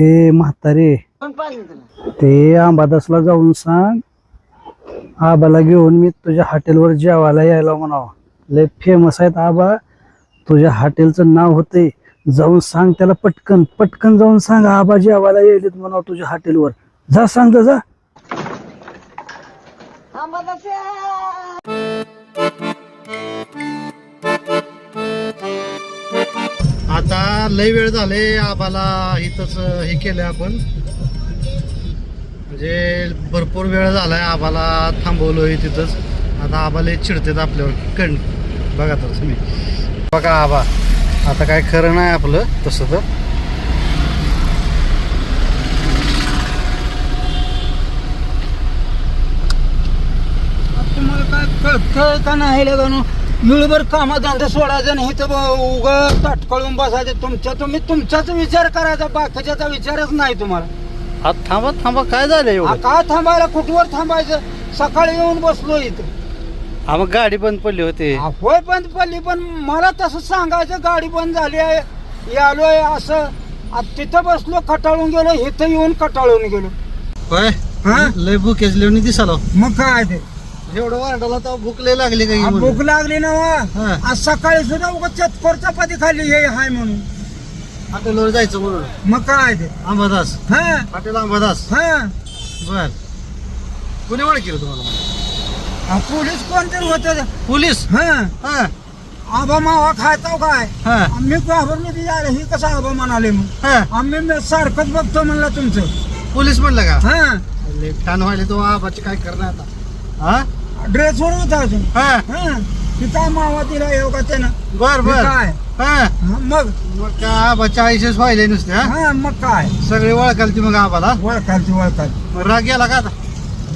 ए म्हातारे. ते अंबादासला जाऊन सांग आबाला घेऊन मी तुझ्या हॉटेलवर जेवायला यायला म्हणावं. लय फेमस आहेत आबा. तुझ्या हॉटेलचं नाव होते जाऊन सांग त्याला पटकन पटकन जाऊन सांग आबा जेवायला येईल म्हणावं तुझ्या हॉटेलवर. जा सांग जा आता लय वेळ झाले आबाला इथंच हे केलं आपण. म्हणजे भरपूर वेळ झालाय आबाला थांबवलोय तिथंच. आता आबाला चिडतेत आपल्यावर. कण. बघा तर तुम्ही. बघा आबा. आता काय खरं नाही आपलं तसं तर. तुम्हाला काय कळत का नाही मिळभर कामात धंदा सोडायचं नाही तर उग ताटकळून बसायचं. तुमच्या तुम्ही तुमचाच विचार करायचा बाकीच्याचा विचारच नाही तुम्हाला. आता थांबा थांबा काय झालं हा, एवढं का थांबायला? कुठवर थांबायचं? सकाळी येऊन बसलो इथं. हा मग गाडी बंद पडली होती. हा, होय बंद पडली पण मला तसं सांगायचं गाडी बंद झाली आहे. आलोय असं. आ, तिथं बसलो कटाळून गेलो इथं येऊन कटाळून गेलो. होय? हा? लय भूक येऊन दिसालो मग काय ते? एवढं वाढला तर भूक लय लागली आ, काही भूक लागली ना वा. हा. आज सकाळी सुद्धा उगा चतकोर चपाती खाल्ली हे हाय म्हणून. हॉटेलवर जायचं म्हणून. मग काय ते? अंबादास हा. हॉटेल अंबादास हा. बर. कोणी ओळख केलं तुम्हाला? आ, पोलीस कोणतरी होत पोलीस? हा. हा. आबा मावा खायचा काय? हा. आम्ही घाबरलो ती यार ही कसं आबा म्हणाले मग? हा. आम्ही म- सारखंच बघतो म्हणलं तुमचं. पोलीस म्हणलं का? हा. लय छान व्हायला तो आबाची काय करणार आता? हा? ड्रेसवर होता अजून. हा. हा. तिचा मावा दिला येऊ का त्यानं? बर बर. काय? हा. हा, मग? मग काय आबाच्या आयुष्यच व्हायले नुसते हा? हा मग काय? सगळे ओळखाल ती मग आबाला. वळखालची वळखाल मग राग गेला का आता?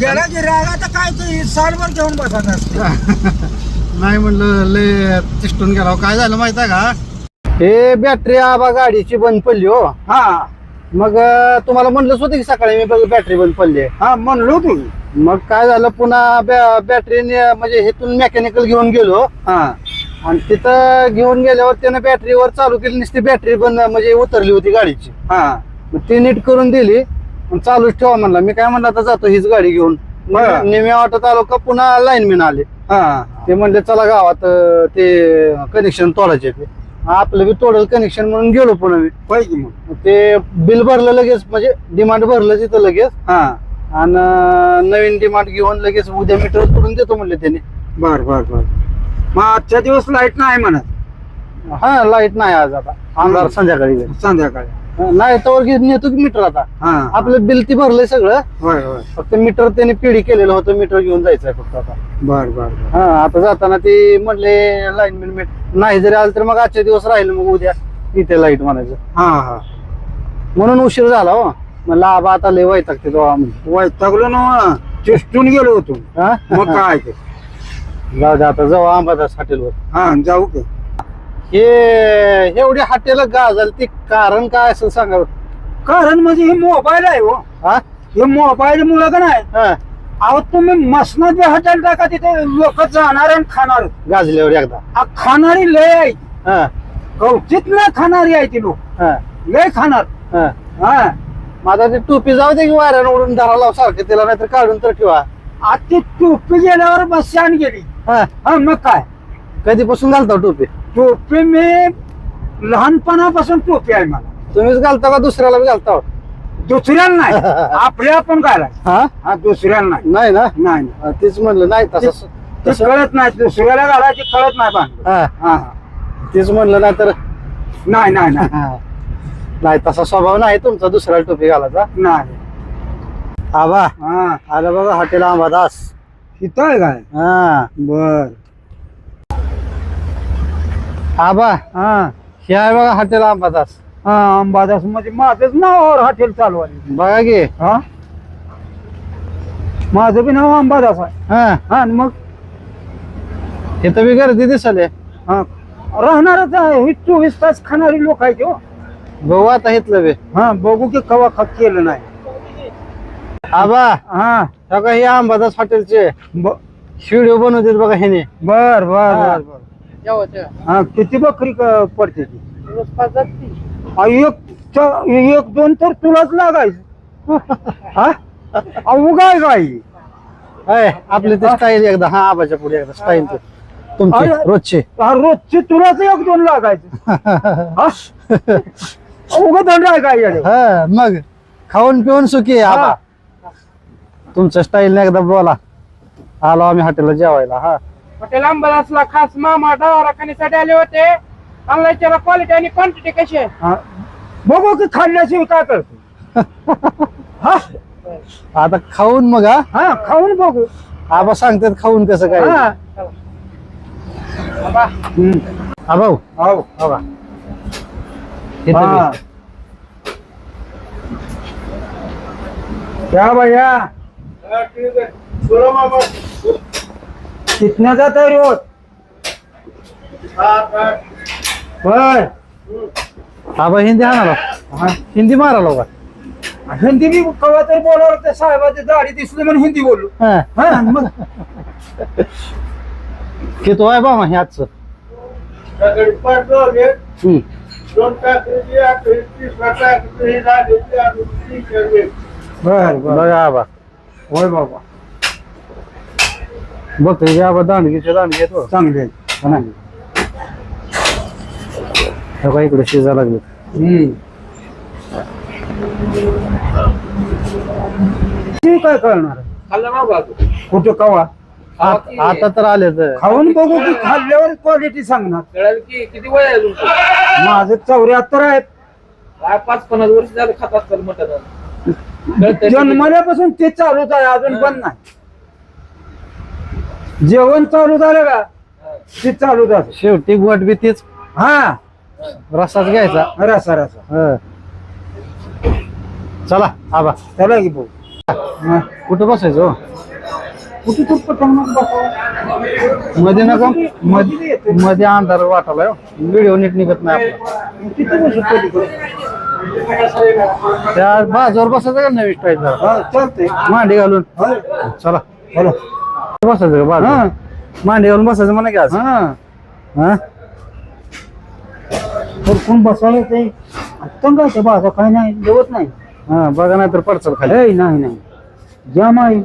गेला की राग आता काय तू सालभर घेऊन बसत असते? नाही म्हणलं लय तिष्टून गेला. हो. काय झालं माहीत आहे का? हे बॅटरी आबा गाडीची बंद पडली हो. हा. मग अं, तुम्हाला म्हणलंच होतं की सकाळी मी बघ बॅटरी बंद पडली आहे. हा म्हणलो तू मग काय झालं पुन्हा बॅटरी म्हणजे हेतून मेकॅनिकल घेऊन गेलो. हा. आणि तिथं घेऊन गेल्यावर त्यानं बॅटरीवर चालू केली नुसती बॅटरी बंद म्हणजे उतरली होती गाडीची. हा. मग ती नीट करून दिली चालूच ठेवा म्हणला. मी काय म्हणलं आता जातो हीच गाडी घेऊन. बरं. नेहमी वाटत आलो का पुन्हा लाईनमॅन आले. हा. ते म्हणले चला गावात अं, ते कनेक्शन तोडायचे ते. आपलं बी तोडल कनेक्शन म्हणून गेलो पुन्हा मी. पाहिजे मग? ते बिल भरलं लगेच म्हणजे डिमांड भरलं तिथं लगेच. हा. आणि नवीन डिमांड घेऊन लगेच उद्या मीटर करून देतो म्हणले त्याने. बर बर बर. मग आजच्या दिवस लाइट नाही म्हणत? हा लाइट नाही आज आता. अंधार हम्म. संध्याकाळी. संध्याकाळी. नाही तर नेतो की मीटर आता. हा. आपलं बिल ती भरलंय सगळं. होय होय. फक्त मीटर त्याने पिढी केलेलं होतं मीटर घेऊन जायचंय फक्त आता. बर बर बर. हा आता जाताना ते म्हणले लाईन बिन नाही जरी आलं तर मग आजच्या दिवस राहील मग उद्या इथे लाइट म्हणायचं. हा हा. म्हणून उशीर झाला हो. म्हणलं आबा आता लय वैतागते तो वैतागलो ना चिष्टून गेलो होतो. हा? मग काय? ते जाऊ दे आता जाऊ अंबादास हॉटेलवर. हा जाऊ की. हे एवढी हॉटेल गाजल ते कारण काय असेल सांगा बरं. कारण म्हणजे हे मोबाईल आहे हो. हा? हे मोबाईल मुळे का नाही. हा. अहो तुम्ही मसनात हॉटेल टाका तिथे लोक जाणार आणि खाणार. गाजल्यावर एकदा. आ, खाणारी लय आहे. हा. कवचित नाही खाणारी आहे ती लोक. हा. लय खाणार. हा. हा. माझा ते टोपी जाऊ दे की वाऱ्यानं उडून धरा लाव सारखं तिला नाहीतर काढून तर ठेवा. आता ती टोपी गेल्यावर बस आणि गेली. हा. हा मग काय? कधीपासून घालता टोपी? टोपी मी लहानपणापासून टोपी आहे मला. तुम्हीच घालता का दुसऱ्याला बी घालता? दुसऱ्याला नाही. आपल्या आपण घालाय. हा? हा दुसऱ्याला नाही. नाही ना? नाही नाही. हा, तेच म्हणलं नाही तसं ते तसं कळत नाही. दुसऱ्याला घालायची कळत नाही बांध हा. हा. तेच म्हणलं नाही तर नाही नाही. नाही नाही तसा स्वभाव नाही तुमचा दुसऱ्याला टोपी घालायचा? नाही. आबा हा. आलं बघा हॉटेल अंबादास इथं आहे काय? हा. बर. आबा हा. हे आहे बघा हॉटेल अंबादास. हा अंबादास. मध्ये माझंच नावावर हॉटेल चालू आहे. बघा की. हा? माझं बी नाव अंबादास आहे. हा. हा आणि मग? इथं बी गर्दी दिसले. हा. राहणारच आहे. ही चोवीस तास खाणारी लोक आहेत हो. बघू आता इथलं बी. हा बघू की कवा खत केलं नाही. आबा हा. बघा हे अंबादास हॉटेलचे. ब- व्हिडिओ बनवतात बघा ह्याने. बर बर हा. बर. बर हा किती बकरी क- पडते ती? आ, एक च- एक दोन तर तुलाच लागायचं. हा? अहो काय काय अय आपले ते स्टाईल एकदा. हा आबाच्या पुढे एकदा स्टाईल तुमचे अरे. रोजचे. हा, रोजचे तुलाच एक दोन लागायचं. हा? उगा आहे काय येडे? हा मग खाऊन पिऊन सुखी आहे आबा. तुमच्या स्टाईल एकदा बोला. आलो आम्ही हॉटेलला जेवायला हा. हॉटेल अंबादासला खास मामा डावा खाण्यासाठी आले होते. चांगला विचारा क्वालिटी आणि क्वांटिटी कशी आहे? हा. बघू की खाल्ल्याशिवाय काय करतो. हा. आता खाऊन मग हा? हा खाऊन बघू. आबा सांगतात खाऊन कसं काय. हा. बाबा हम्म. हा. भाऊ हो. आबा. इथं हा. बी. क्या भैया कितना जाता है रोज. बर. आबा हिंदी हाणाला हा. हिंदी मारालो का हिंदी बी कवा तर बोलावं त्या साहेबाची दाढी दिसली म्हणून हिंदी बोललो. हा. हा मग? किती आहे बाबा हे आजचं? हम्म. बर बर. बघा आबा होय बाबा. बघ हे आबा दांडगीचे दांडगे येतो चांगले आहेत. हे बघा इकडे शिजा लागले हम्म. ते काय करणार? खाल्लं ना बाबा तू. कुठं कवा? आता तर आले तर खाऊन बघू की खाल्ल्यावर क्वालिटी सांगणार. कळाल की किती वय आहे तुमचं? माझं चौऱ्याहत्तर आहेत. काय पाच पन्नास वर्ष झालं खात असताल मटन जन्मल्यापासून ते चालूच आहे अजून बंद नाही. जेवण चालू झालं का? ते चालूच आहे शेवटी गोट बी तीच. हा. रसाच घ्यायचा. रसा रसा. हं. चला आबा. त्याला की भाऊ. हा. कुठं बसायचं हो? कुठे तू पतंग बसावं मध्ये नका. मध्ये. मध्ये अंधार वाटायला व्हिडिओ नीट निघत नाही आपला. तिथे बसू पलीकडे. त्या बाजूवर बसायचं का नवीन जरा हा चालतंय. मांडी घालून. चला. हॅलो बसायचं का बाजू हा. मांडी घालून बसायचं म्हणा की आज. हा. हा? कोण बसवायला ते तंग आहे ते बाजा काय नाही जेवत नाही. हा बघा नाही तर पडचल खाली. हे नाही नाही. जाम आहे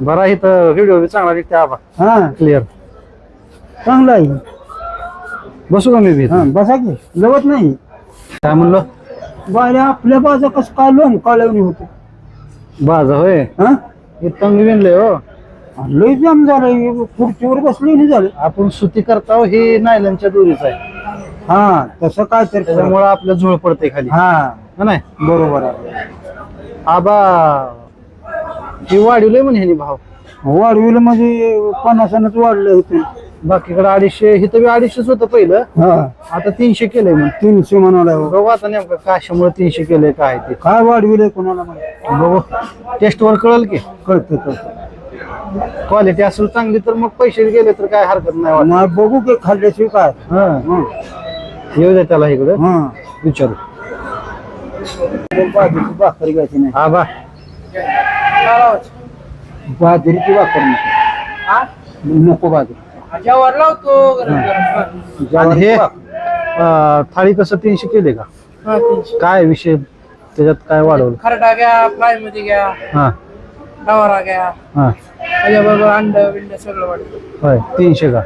बरा इथं व्हिडिओ बी चांगला निघते आबा. हा. क्लिअर चांगला आहे. बसू का मी बी हा बसा की. जेवत नाही. काय म्हणलो? बाहेर आपल्या बाजा कसं काय लोन काळवणी होते? बाजा होय. हा? हे तंग विणले हो. लय जाम झालं खुर्चीवर बसली नाही झालं. आपण सुती करता हे नायलनच्या दोरीच आहे. हा तसं काय तर त्याच्यामुळे आपल्या झुळ पडते खाली. हा. हा नाही बरोबर आहे. आबा ही वाढवलंय म्हणे ह्यानी भाव. वाढविलं म्हणजे पन्नासानंच वाढलं होतं. बाकीकडे अडीचशे इथं बी अडीचशेच होतं पहिलं. हा. आता तीनशे केलंय म्हण. तीनशे म्हणाला हो. बघू आता नेमकं कशामुळे तीनशे केलंय काय ते. काय वाढविलंय कोणाला माहिती? बघू. टेस्ट वर कळल की. कळतं कळतं. क्वालिटी असेल चांगली तर मग पैसे गेले तर काय हरकत नाही वाटत. मग बघू की खाल्ल्याशिवाय काय. हा. हं. येऊ दे त्याला इकडं. हं. विचारू. बाजरीची भाकर घ्यायची नाही. आबा बाजरीची भाकर नको. नको बाजरी. लावतो. ज्वारीची हे भाकर. अं, थाळी कसं तीनशे केले का? हा. काय विषय? त्याच्यात काय वाढवलं? खरडा घ्या फ्रायमध्ये घ्या हा. डवारा घ्या. हा. त्याच्याबरोबर अंड बिंड सगळं वाटतं. होय तीनशे का.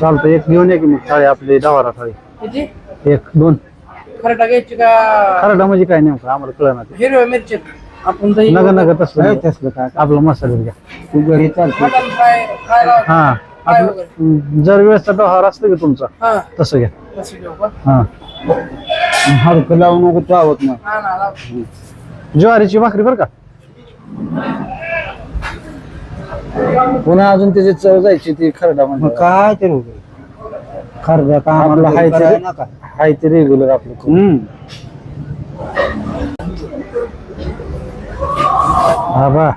चालतं एक घेऊन ये की मग थाळी आपली डवारा थाळी. किती? एक दोन. खरडा घ्यायची का? खरडा म्हणजे काय नेमकं? आम्हाला कळणार हिरव्या मिरची आपण दही नका तसलं नाही. तसलं काय? आपलं मसाले घ्या. तू घरी चालते फ्राय हा. आपलं वगैरे. हम्म, जर वेळेसचा डोहार असतो की तुमचा. हा. तसं घ्या. तसं घेऊ का? हा. हडकं लावू नको नाही. हा ना लाव. ज्वारीची भाकरी बरं का? पुन्हा अजून त्याची चव जायची ती खरडा म्हणजे. काय ते खरद्या का आपलं आम्हाला हाय ते हाय ते रेग्युलर आपलं हा बा.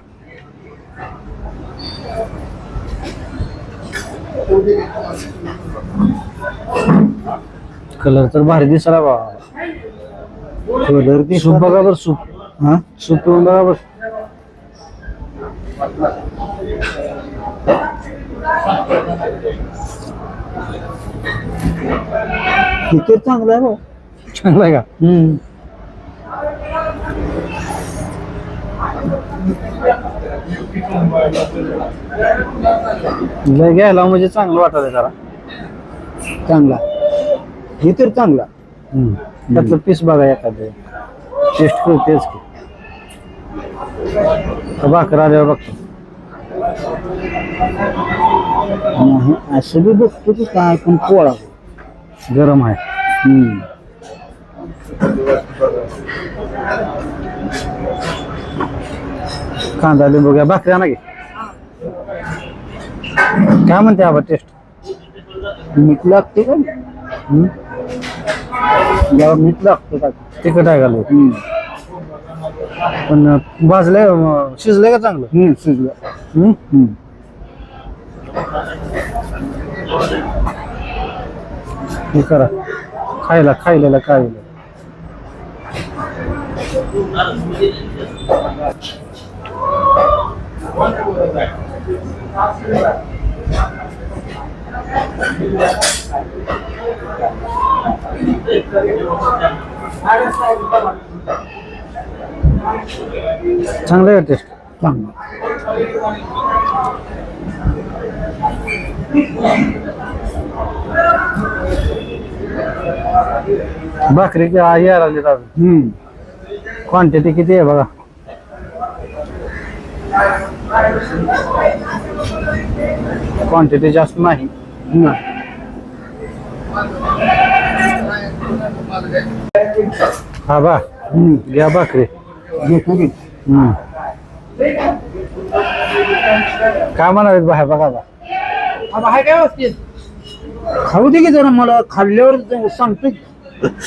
कलर तर भारी दिसला बा. कलर सूप बघा बर सूप हा? सूप बघा बर. किती चांगलं आहे भाऊ. चांगला आहे का? हम्म. लय घ्यायला म्हणजे चांगलं वाटत जरा. चांगला. हे तर चांगला. हम्म. त्यातलं पीस बघा एखादं. टेस्ट करतेच की तर भाकर आल्यावर बघतो नाही, असं बी बघतो की काय पण पोळा गरम आहे हम्म। कांदा लिंबू घ्या भाकरी आणा की? काय म्हणते आबा टेस्ट? मीठ लागते का मीठ लागतं का तिखट आहे घालू हम्म। पण भाजलंय अं, शिजलंय का चांगलं? हम्म शिजलं हम्म? हम्म. हे करा. खायला खायला काय चांगलं आहे टेस्ट चांगलं भाकरी की लागली अजून. हम्म. क्वांटिटी किती आहे बघा. क्वांटिटी जास्त नाही. हा बा. हम्म. घ्या भाकरी. घेतो की हम्म. काय म्हणाले बाहेर? बघा बा. आबा हाय काय व्यवस्थित? खाऊ दे की जरा मला. खाल्ल्यावर सांगतो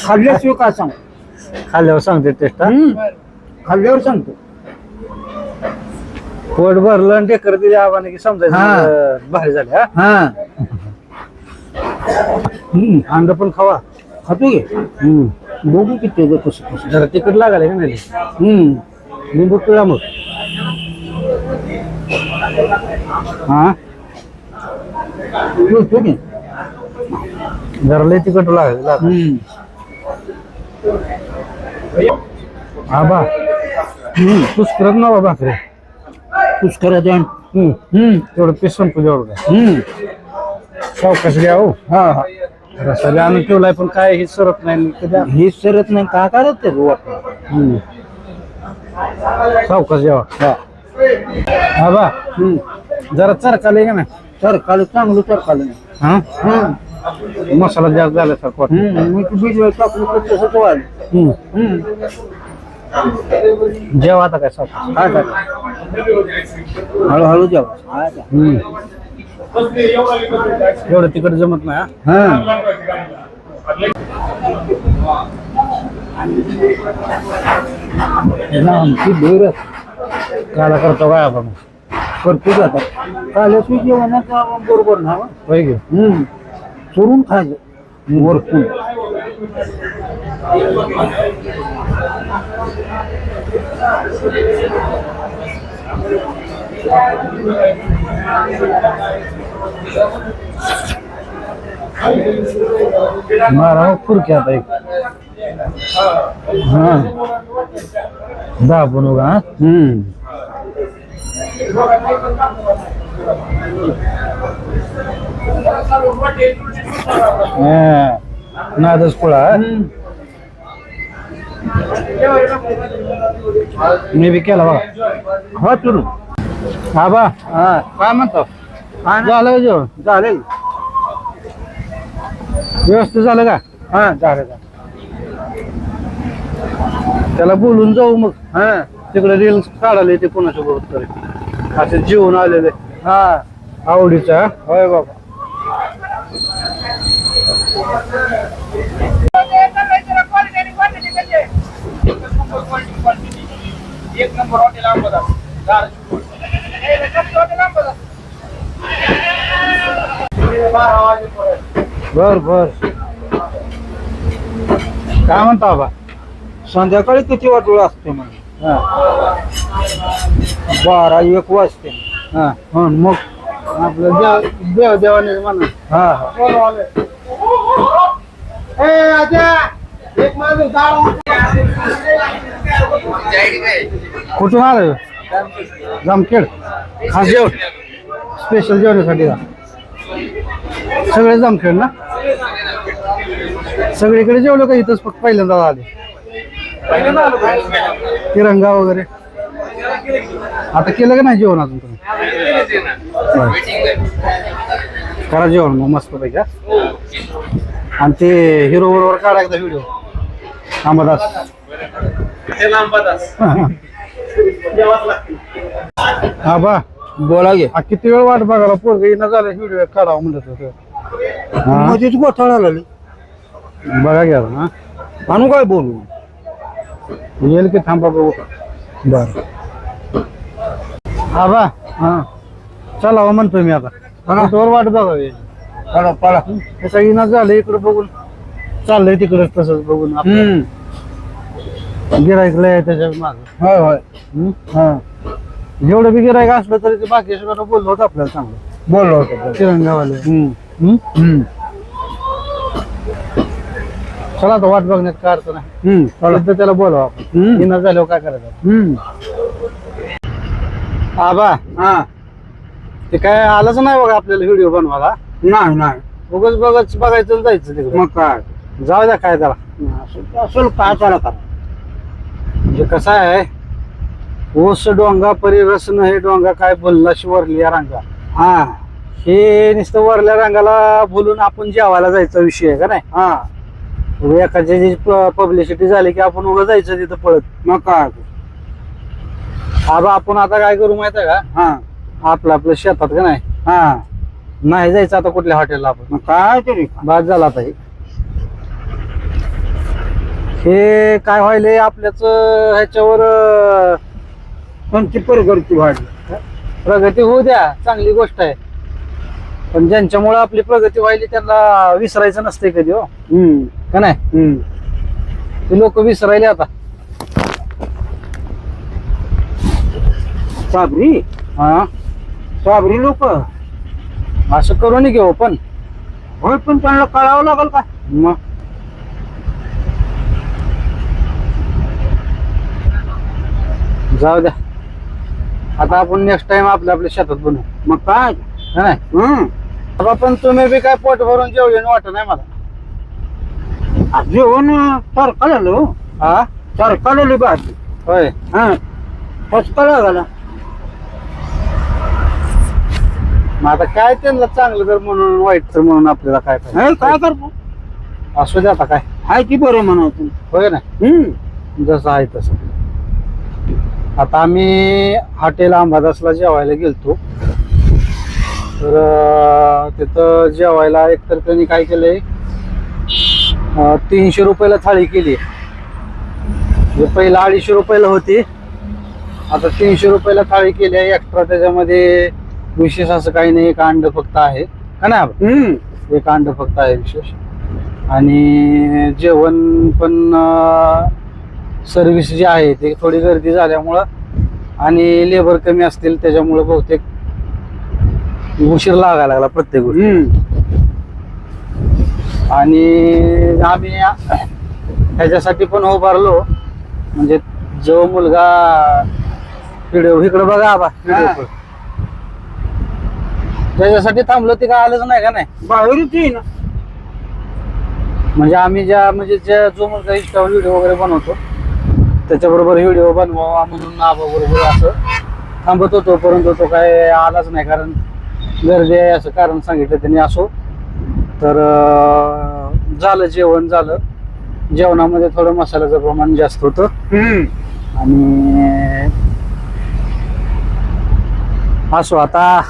खाल्ल्याशिवाय काय सांग? खाल्ल्यावर सांगते टेस्ट हम्म. खाल्ल्यावर सांगतो. पोट भरलं आणि ढेकर दिली आबाने की समजायचं हा. म्हणजे भारी झाले हा? हा. हम्म. अंड पण खावा. खातो की? हम्म. बघू की त्याचं कसं कसं. जरा तिखट लागायला का नाही हम्म. लिंबू. पिळा मग हा की? जरा लय तिखट लागेल. आबा. हम्म. पुष्करत नवा भाकरी. पुष्करात द्या हम्म. हम्म. तेवढं पीस संपू जेवढं हम्म. सावकाश घ्या हो. हा हा. बी आणून ठेवलाय पण काय हे सरत नाही कधी हे सरत नाही का करत ते वाटत हम्म. सावकाश जेवा. हा. हम्म. जरा चरकाले का नाही? तर काल चांगलं तर काल हा? मसाला जास्त झाल्यासारखं वाटतं. हम्म मीठ बीज टाकलं तर तसंच वाढलं. हम्म. हम्म. जेवा आता काय सावकाश. हा का हळूहळू जेवा. हा का? हम्म. एवढं तिकट जमत नाही हा? आमची बेर काला करतो काय आपण. करतो जातात काल्याशी जेवणाचा बरोबर ना? होय की? हम्म. चोरून खायचं. वरतून. मारा खुर्की आता एक हा दाबून उगा हा? हम्म हा. नादच कुळा? मी बी केला बघा हा चोरून आबा. हा. काय म्हणतो? झालं जेवण? चालेल व्यवस्थित झालं का? हा. चालेल त्याला बोलून जाऊ मग. हा. तिकडे रील्स काढायला ते कोणाच्या बरोबर तरी. असे जेवून आलेले. हा. आवडीचा होय बाबा. एक नंबर हॉटेल बारा वाजेपर्यंत बर बर. काय म्हणता बाबा? संध्याकाळी किती वाजूळ असते हा. बारा एक वाजते. हा. मग? आपलं देव देव देवाने म्हणा. हा हा. एक माल कुठून आलं जामखेड खास जेवण. स्पेशल जेवणासाठी का सगळे जामखेड ना? सगळीकडे जेवलो का इथंच फक्त पहिल्यांदा आले? तिरंगा वगैरे. आता केलं का नाही जेवण अजून तुम्ही. करा जेवण मग मस्त पैकी? आणि ते हिरो बरोबर काढा एकदा व्हिडिओ अंबादास. हा बा बोला गे आ, किती वेळ वाट बघायला पोरग येणं झालं व्हिडिओ काढावं म्हणत होतं हा? मध्येच गोठाळा लागली बघा घ्या हा? आणू काय बोलू? येईल की थांबा बघू. बर. हा बा हा. चला हो म्हणतोय मी आता. हा. तोवर वाट बघावी? पळा पळा त्याचा येणं झालं इकडे बघून? चाललंय तिकडे तसंच बघून हम्म. गिरायकलं आहे त्याच्या माग. होय होय. हा? जेवढं बी गिरायक असलं तरी ते बाकी सगळं बोललो होतं आपल्याला चांगलं. बोललो होतो तिरंगावाले. हम्म हम्म? हम्म चला आता वाट बघण्यात काय अर्थ नाही हम्म चला. एकदा त्याला बोलवा आपण. हम्म. येणं झाल्यावर काय करायचं? हम्म आबा हा. ते काय आलंच नाही बघा आपल्याला व्हिडिओ बनवायला? नाही नाही. उगाच बघाच बघायचं आणि जायचं तिकडे. मग काय? जाऊ द्या काय त्याला असं असेल काय त्याला करा म्हणजे कसं आहे? ओस डोंगा परी रसन हे डोंगा काय बोलला वरली या रांगा. हा. हे नुसतं वरल्या रंगाला बोलून आपण जेवायला जायचा विषय आहे का नाही? हा. एखाद्याची पब्लिसिटी झाली की आपण उगा जायचं तिथं पळत. मग काय? आबा आपण आता काय करू माहिती आहे का? हा. आपलं आपलं शेतात का नाही? हा. नाही जायचं आता कुठल्या हॉटेलला आपण. काय तरी. बाद झाला आता हे हे काय व्हायलंय आपल्याच ह्याच्यावर कोणती परगरती वाढली प्रगती होऊ द्या चांगली गोष्ट आहे. पण ज्यांच्यामुळे आपली प्रगती व्हायली त्यांना विसरायचं नसते कधी हो. का नाही? ते लोक विसरायले आता. साबरी? हा. साबरी लोक? असं करू नये घेऊ पण. होय पण त्यांना कळावं लागल का? मग? जाऊ द्या. आता आपण नेक्स्ट टाइम आपल्या आपल्या शेतात बनवू मग काय? है नाही? हम्म. बाबा पण तुम्ही बी काय पोट भरून जेवले वाटत नाही मला. जेवण सरकारलो हा. सरकारली भाजी. होय. हा. फसका लागला. मग आता काय त्यांना चांगलं तर म्हणून वाईट तर म्हणून आपल्याला काय पाहिजे? हे काय करतो असू दे आता काय. हाय की बरं म्हणावं होय ना? जसं आहे तसं. आता आम्ही हॉटेल अंबादासला जेवायला गेलतो. तर तिथं जेवायला एकतर त्यांनी काय केलंय तीनशे रुपयाला थाळी केली. जे पहिला अडीचशे रुपयाला होती. आता तीनशे रुपयाला थाळी केली आहे. एक्स्ट्रा त्याच्यामध्ये विशेष असं काही नाही एक अंड फक्त आहे. का? हम्म. एक अंड फक्त आहे विशेष. आणि जेवण पण सर्व्हिस जी आहे ती थोडी गर्दी झाल्यामुळं आणि लेबर कमी असतील त्याच्यामुळं बहुतेक उशीर लागायला लागला प्रत्येक गोष्टी. आणि आम्ही ह्याच्यासाठी पण उभारलो. म्हणजे जो मुलगा व्हिडिओ इकडे बघा आबा. त्याच्यासाठी थांबलो ते काय आलंच नाही का नाही? येईन. म्हणजे आम्ही ज्या म्हणजे ज्या जो मुलगा इंस्टावर व्हिडिओ वगैरे बनवतो त्याच्याबरोबर व्हिडिओ बनवावा म्हणून आबा बरोबर असं थांबत होतो परंतु तो काय आलाच नाही कारण गर्दी आहे असं कारण सांगितलं त्यांनी असो. तर झालं जेवण झालं. जेवणामध्ये थोडं मसाल्याचं प्रमाण जास्त होतं. आणि असो आता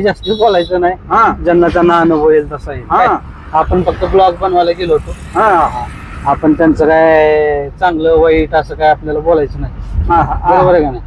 जास्त बोलायचं नाही. हा. ज्यांना त्यांना अनुभव येईल तसा येईल. हा. आपण फक्त ब्लॉग बनवायला गेलो होतो. हा. हा. आपण त्यांचं काय चांगलं वाईट असं काय आपल्याला बोलायचं नाही. हा हा बरोबर आहे का नाही?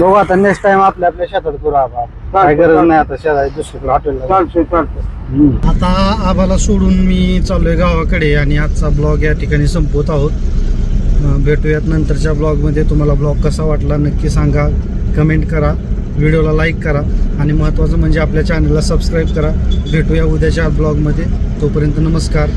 बघू आता नेक्स्ट टाइम आपल्या आपल्या शेतात करू आबा काय गरज नाही आता शेतात दुसरीकडे हॉटेलला चालतंय चालतंय. आता आबाला सोडून मी चाललोय गावाकडे आणि आजचा ब्लॉग या ठिकाणी संपवत आहोत. अं, भेटूयात नंतरच्या ब्लॉगमध्ये तुम्हाला ब्लॉग कसा वाटला नक्की सांगा. कमेंट करा. व्हिडिओला लाईक करा आणि महत्त्वाचं म्हणजे आपल्या चॅनलला सबस्क्राईब करा. भेटूया उद्याच्या ब्लॉगमध्ये तोपर्यंत नमस्कार.